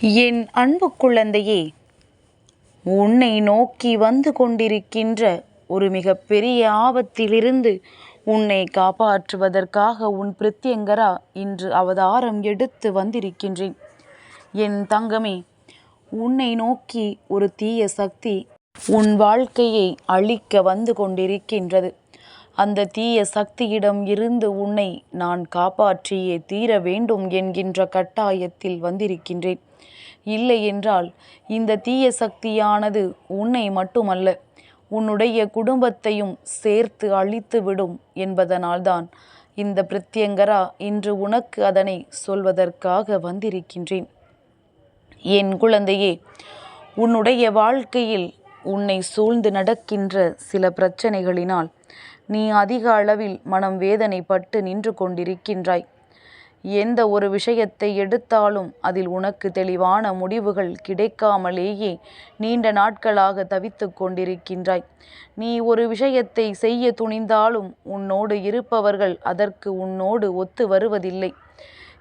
என் அன்பு குழந்தையே உன்னை நோக்கி வந்து கொண்டிருக்கின்ற ஒரு மிகப்பெரிய ஆபத்திலிருந்து உன்னை காப்பாற்றுவதற்காக உன் பிரத்யங்கரா இன்று அவதாரம் எடுத்து வந்திருக்கின்றேன். என் தங்கமே உன்னை நோக்கி ஒரு தீய சக்தி உன் வாழ்க்கையை அழிக்க வந்து கொண்டிருக்கின்றது. அந்த தீய சக்தியிடம் இருந்து உன்னை நான் காப்பாற்றியே தீர வேண்டும் என்கின்ற கட்டாயத்தில் வந்திருக்கின்றேன். இல்லை என்றால் இந்த தீய சக்தியானது உன்னை மட்டுமல்ல உன்னுடைய குடும்பத்தையும் சேர்த்து அழித்துவிடும் என்பதனால்தான் இந்த பிரத்யங்கரா இன்று உனக்கு அதனை சொல்வதற்காக வந்திருக்கின்றேன். என் குழந்தையே உன்னுடைய வாழ்க்கையில் உன்னை சூழ்ந்து நடக்கின்ற சில பிரச்சனைகளினால் நீ அதிக அளவில் மனம் வேதனைப்பட்டு நின்று கொண்டிருக்கின்றாய். எந்த ஒரு விஷயத்தை எடுத்தாலும் அதில் உனக்கு தெளிவான முடிவுகள் கிடைக்காமலேயே நீண்ட நாட்களாக தவித்து கொண்டிருக்கின்றாய். நீ ஒரு விஷயத்தை செய்ய துணிந்தாலும் உன்னோடு இருப்பவர்கள் அதற்கு உன்னோடு ஒத்து வருவதில்லை.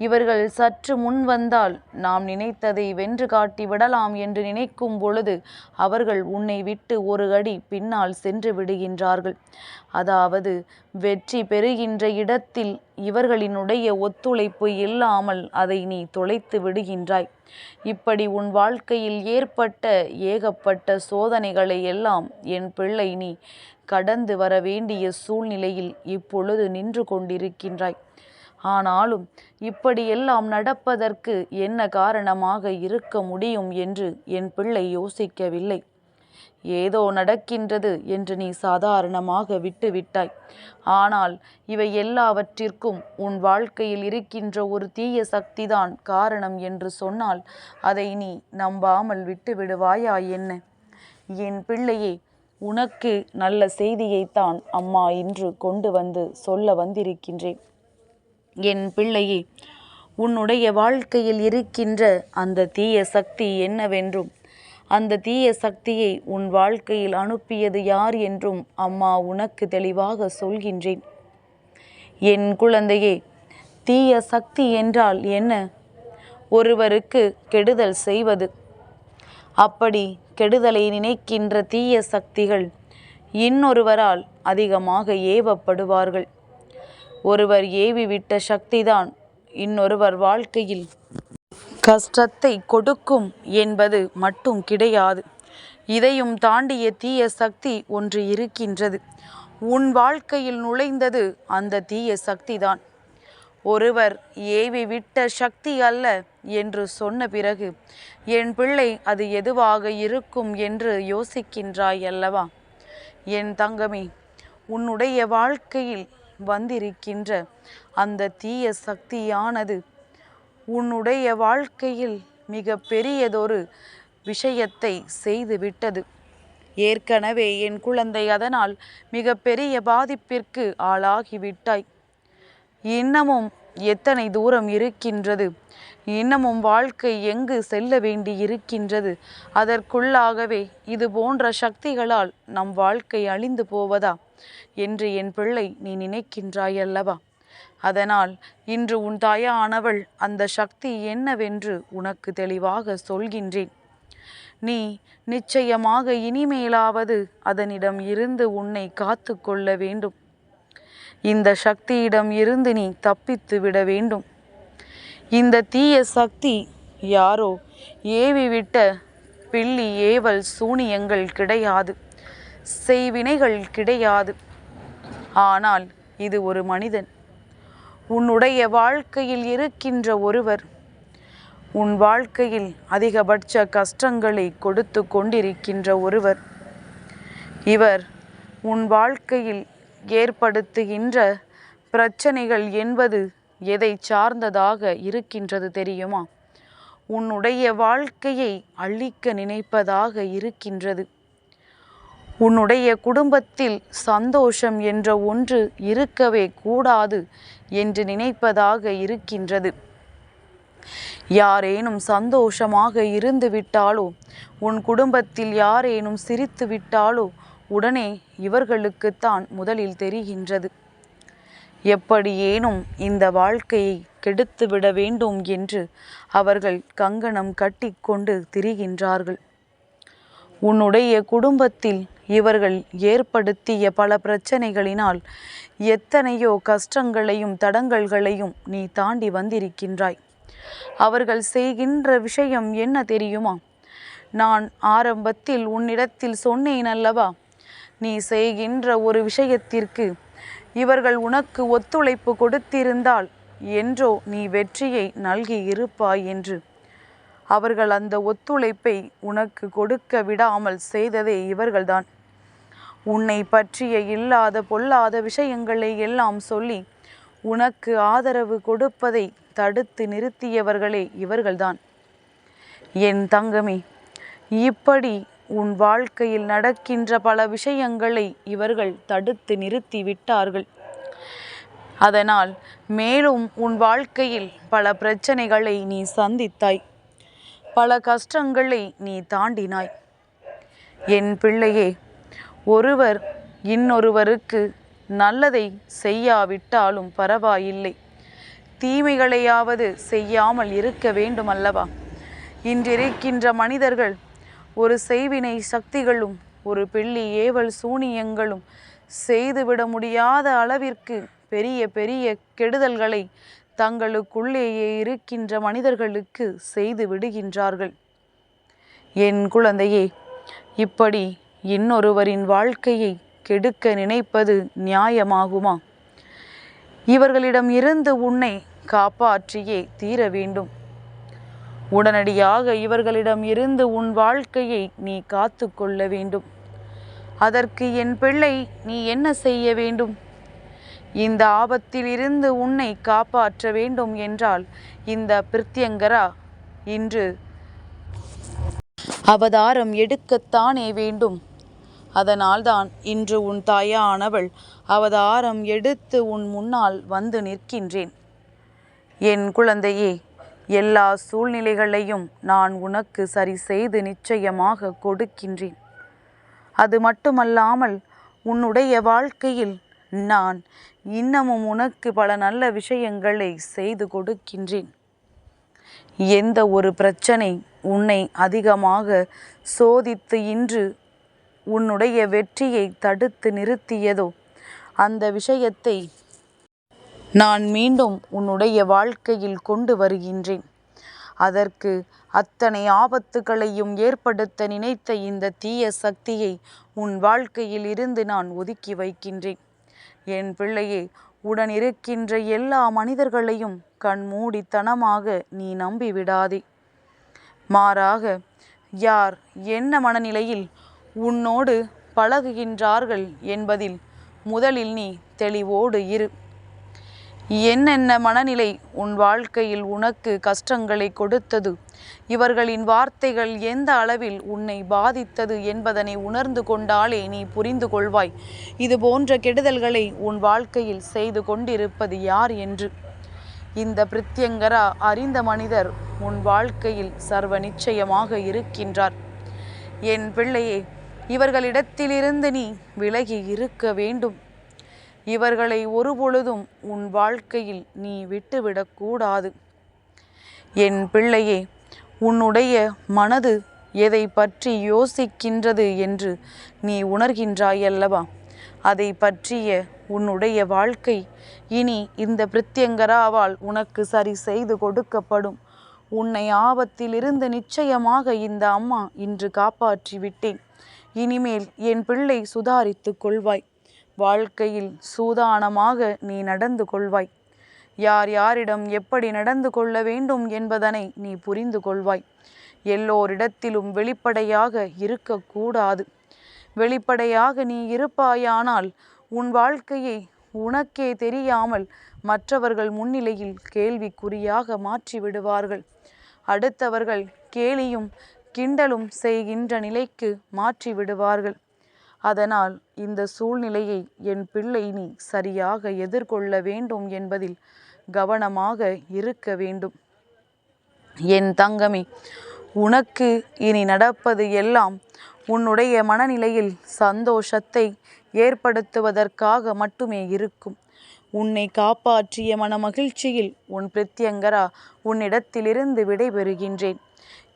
இவர்கள் சற்று முன் வந்தால் நாம் நினைத்ததை வென்று காட்டி விடலாம் என்று நினைக்கும் பொழுது அவர்கள் உன்னை விட்டு ஒரு அடி பின்னால் சென்று விடுகின்றார்கள். அதாவது வெற்றி பெறுகின்ற இடத்தில் இவர்களினுடைய ஒத்துழைப்பு இல்லாமல் அதை நீ தொலைத்து விடுகின்றாய். இப்படி உன் வாழ்க்கையில் ஏற்பட்ட ஏகப்பட்ட சோதனைகளை எல்லாம் என் பிள்ளை நீ கடந்து வர வேண்டிய சூழ்நிலையில் இப்பொழுது நின்று கொண்டிருக்கின்றாய். ஆனாலும் இப்படியெல்லாம் நடப்பதற்கு என்ன காரணமாக இருக்க முடியும் என்று என் பிள்ளை யோசிக்கவில்லை. ஏதோ நடக்கின்றது என்று நீ சாதாரணமாக விட்டுவிட்டாய். ஆனால் இவை எல்லாவற்றிற்கும் உன் வாழ்க்கையில் இருக்கின்ற ஒரு தீய சக்திதான் காரணம் என்று சொன்னால் அதை நீ நம்பாமல் விட்டு விடுவாயா என்ன? என் பிள்ளையே உனக்கு நல்ல செய்தியைத்தான் அம்மா இன்று கொண்டு வந்து சொல்ல வந்திருக்கின்றேன். என் பிள்ளையே உன்னுடைய வாழ்க்கையில் இருக்கின்ற அந்த தீய சக்தி என்னவென்றும் அந்த தீய சக்தியை உன் வாழ்க்கையில் அனுப்பியது யார் என்றும் அம்மா உனக்கு தெளிவாக சொல்கின்றேன். என் குழந்தையே தீய சக்தி என்றால் என்ன? ஒருவருக்கு கெடுதல் செய்வது. அப்படி கெடுதலை நினைக்கின்ற தீய சக்திகள் இன்னொருவரால் அதிகமாக ஏவப்படுவார்கள். ஒருவர் ஏவி விட்ட சக்திதான் இன்னொருவர் வாழ்க்கையில். கஷ்டத்தை கொடுக்கும் என்பது மட்டும் கிடையாது. இதையும் தாண்டிய தீய சக்தி ஒன்று இருக்கின்றது. உன் வாழ்க்கையில் நுழைந்தது அந்த தீய சக்திதான். ஒருவர் ஏவி விட்ட சக்தி அல்ல என்று சொன்ன பிறகு என் பிள்ளை அது எதுவாக இருக்கும் என்று யோசிக்கின்றாய் அல்லவா? என் தங்கமே உன்னுடைய வாழ்க்கையில் வந்திருக்கின்ற அந்த தீய சக்தியானது உன்னுடைய வாழ்க்கையில் மிக பெரியதொரு விஷயத்தை செய்துவிட்டது ஏற்கனவே என் குழந்தை அதனால் மிக பெரிய பாதிப்பிற்கு ஆளாகிவிட்டாய் இன்னமும் எத்தனை தூரம் இருக்கின்றது? இன்னமும் வாழ்க்கை எங்கு செல்ல வேண்டி இருக்கின்றது? அதற்குள்ளாகவே இது போன்ற சக்திகளால் நம் வாழ்க்கை அழிந்து போவதா? என்று என் பிள்ளை நீ நினைக்கின்றாயல்லவா? அதனால் இன்று உன் தாயானவள் அந்த சக்தி என்னவென்று உனக்கு தெளிவாக சொல்கின்றேன். நீ நிச்சயமாக இனிமேலாவது அதனிடம் இருந்து உன்னை காத்து கொள்ள வேண்டும். இந்த சக்தியிடம் இருந்து நீ தப்பித்து விட வேண்டும். இந்த தீய சக்தி யாரோ ஏவிவிட்ட பில்லி ஏவல் சூனியங்கள் கிடையாது. செய்வினைகள் கிடையாது. ஆனால் இது ஒரு மனிதன். உன்னுடைய வாழ்க்கையில் இருக்கின்ற ஒருவர் உன் வாழ்க்கையில் அதிகபட்ச கஷ்டங்களை கொடுத்து கொண்டிருக்கின்ற ஒருவர். இவர் உன் வாழ்க்கையில் ஏற்படுத்துகின்ற பிரச்சனைகள் என்பது எதை சார்ந்ததாக இருக்கின்றது தெரியுமா? உன்னுடைய வாழ்க்கையை அழிக்க நினைப்பதாக இருக்கின்றது. உன்னுடைய குடும்பத்தில் சந்தோஷம் என்ற ஒன்று இருக்கவே கூடாது என்று நினைப்பதாக இருக்கின்றது. யாரேனும் சந்தோஷமாக இருந்து விட்டாலோ உன் குடும்பத்தில் யாரேனும் சிரித்து விட்டாலோ உடனே இவர்களுக்குத்தான் முதலில் தெரிகின்றது. எப்படியேனும் இந்த வாழ்க்கையை கெடுத்துவிட வேண்டும் என்று அவர்கள் கங்கணம் கட்டிக்கொண்டு திரிகின்றார்கள். உன்னுடைய குடும்பத்தில் இவர்கள் ஏற்படுத்திய பல பிரச்சனைகளினால் எத்தனையோ கஷ்டங்களையும் தடங்கல்களையும் நீ தாண்டி வந்திருக்கின்றாய். அவர்கள் செய்கின்ற விஷயம் என்ன தெரியுமா? நான் ஆரம்பத்தில் உன்னிடத்தில் சொன்னேன் அல்லவா நீ செய்கின்ற ஒரு விஷயத்திற்கு இவர்கள் உனக்கு ஒத்துழைப்பு கொடுத்திருந்தால் என்றோ நீ வெற்றியை நல்கி இருப்பாய் என்று. அவர்கள் அந்த ஒத்துழைப்பை உனக்கு கொடுக்க விடாமல் செய்ததே இவர்கள்தான். உன்னை பற்றிய இல்லாத பொல்லாத விஷயங்களை எல்லாம் சொல்லி உனக்கு ஆதரவு கொடுப்பதை தடுத்து நிறுத்தியவர்களே இவர்கள்தான். என் தங்கமே இப்படி உன் வாழ்க்கையில் நடக்கின்ற பல விஷயங்களை இவர்கள் தடுத்து நிறுத்தி விட்டார்கள். அதனால் மேலும் உன் வாழ்க்கையில் பல பிரச்சனைகளை நீ சந்தித்தாய். பல கஷ்டங்களை நீ தாண்டினாய். என் பிள்ளையே ஒருவர் இன்னொருவருக்கு நல்லதை செய்யாவிட்டாலும் பரவாயில்லை. தீமைகளையாவது செய்யாமல் இருக்க வேண்டும் அல்லவா இன்றிருக்கின்ற மனிதர்கள் ஒரு செய்வினை சக்திகளும் ஒரு பிள்ளி ஏவல் சூனியங்களும் செய்துவிட முடியாத அளவிற்கு பெரிய பெரிய கெடுதல்களை தங்களுக்குள்ளேயே இருக்கின்ற மனிதர்களுக்கு செய்து விடுகின்றார்கள். என் குழந்தையே இப்படி இன்னொருவரின் வாழ்க்கையை கெடுக்க நினைப்பது நியாயமாகுமா? இவர்களிடம் இருந்து உன்னை காப்பாற்றியே தீர வேண்டும். உடனடியாக இவர்களிடம் இருந்து உன் வாழ்க்கையை நீ காத்து கொள்ள வேண்டும். அதற்கு என் பிள்ளை நீ என்ன செய்ய வேண்டும்? இந்த ஆபத்தில் இருந்து உன்னை காப்பாற்ற வேண்டும் என்றால் இந்த பிரித்தியங்கரா இன்று அவதாரம் எடுக்கத்தானே வேண்டும்? அதனால்தான் இன்று உன் தாயானவள் அவதாரம் எடுத்து உன் முன்னால் வந்து நிற்கின்றேன். என் குழந்தையே எல்லா சூழ்நிலைகளையும் நான் உனக்கு சரி செய்து நிச்சயமாக கொடுக்கின்றேன். அது மட்டுமல்லாமல் உன்னுடைய வாழ்க்கையில் நான் இன்னமும் உனக்கு பல நல்ல விஷயங்களை செய்து கொடுக்கின்றேன். எந்த ஒரு பிரச்சனை உன்னை அதிகமாக சோதித்து இன்று உன்னுடைய வெற்றியை தடுத்து நிறுத்தியதோ அந்த விஷயத்தை நான் மீண்டும் உன்னுடைய வாழ்க்கையில் கொண்டு வருகின்றேன். அதற்கு அத்தனை ஆபத்துகளையும் ஏற்படுத்த நினைத்த இந்த தீய சக்தியை உன் வாழ்க்கையில் இருந்து நான் ஒதுக்கி வைக்கின்றேன். என் பிள்ளையே உடன் இருக்கின்ற எல்லா மனிதர்களையும் கண்மூடித்தனமாக நீ நம்பி விடாதே மாறாக யார் என்ன மனநிலையில் உன்னோடு பழகுகின்றார்கள் என்பதில் முதலில் நீ தெளிவோடு இரு. என்னென்ன மனநிலை உன் வாழ்க்கையில் உனக்கு கஷ்டங்களை கொடுத்தது? இவர்களின் வார்த்தைகள் எந்த அளவில் உன்னை பாதித்தது என்பதனை உணர்ந்து கொண்டாலே நீ புரிந்து கொள்வாய். இது போன்ற கெடுதல்களை உன் வாழ்க்கையில் செய்து கொண்டிருப்பது யார் என்று? இந்த பிரித்யங்கரா அறிந்த மனிதர் உன் வாழ்க்கையில் சர்வ நிச்சயமாக இருக்கின்றார். என் பிள்ளையே இவர்களிடத்திலிருந்து நீ விலகி இருக்க வேண்டும். இவர்களை ஒருபொழுதும் உன் வாழ்க்கையில் நீ விட்டுவிடக்கூடாது என் பிள்ளையே உன்னுடைய மனது எதை பற்றி யோசிக்கின்றது என்று நீ உணர்கின்றாயல்லவா? அதை பற்றிய உன்னுடைய வாழ்க்கை இனி இந்த பிரித்யங்கராவால் உனக்கு சரி செய்து கொடுக்கப்படும். உன்னை ஆபத்திலிருந்து நிச்சயமாக இந்த அம்மா இன்று காப்பாற்றி விட்டேன் இனிமேல் என் பிள்ளை சுதாரித்து கொள்வாய். வாழ்க்கையில் சூதானமாக நீ நடந்து கொள்வாய். யார் யாரிடம் எப்படி நடந்து கொள்ள வேண்டும் என்பதனை நீ புரிந்து கொள்வாய். எல்லோரிடத்திலும் வெளிப்படையாக இருக்கக்கூடாது. வெளிப்படையாக நீ இருப்பாயானால் உன் வாழ்க்கையை உனக்கே தெரியாமல் மற்றவர்கள் முன்னிலையில் கேள்விக்குறியாக மாற்றி விடுவார்கள் அடுத்தவர்கள் கேலியும் கிண்டலும் செய்கின்ற நிலைக்கு மாற்றி விடுவார்கள் அதனால் இந்த சூழ்நிலையை என் பிள்ளை நீ சரியாக எதிர்கொள்ள வேண்டும் என்பதில் கவனமாக இருக்க வேண்டும். என் தங்கமே உனக்கு இனி நடப்பது எல்லாம் உன்னுடைய மனநிலையில் சந்தோஷத்தை ஏற்படுத்துவதற்காக மட்டுமே இருக்கும். உன்னை காப்பாற்றிய மனமகிழ்ச்சியில் உன் பிரத்யங்கரா உன்னிடத்திலிருந்து விடைபெறுகின்றேன்.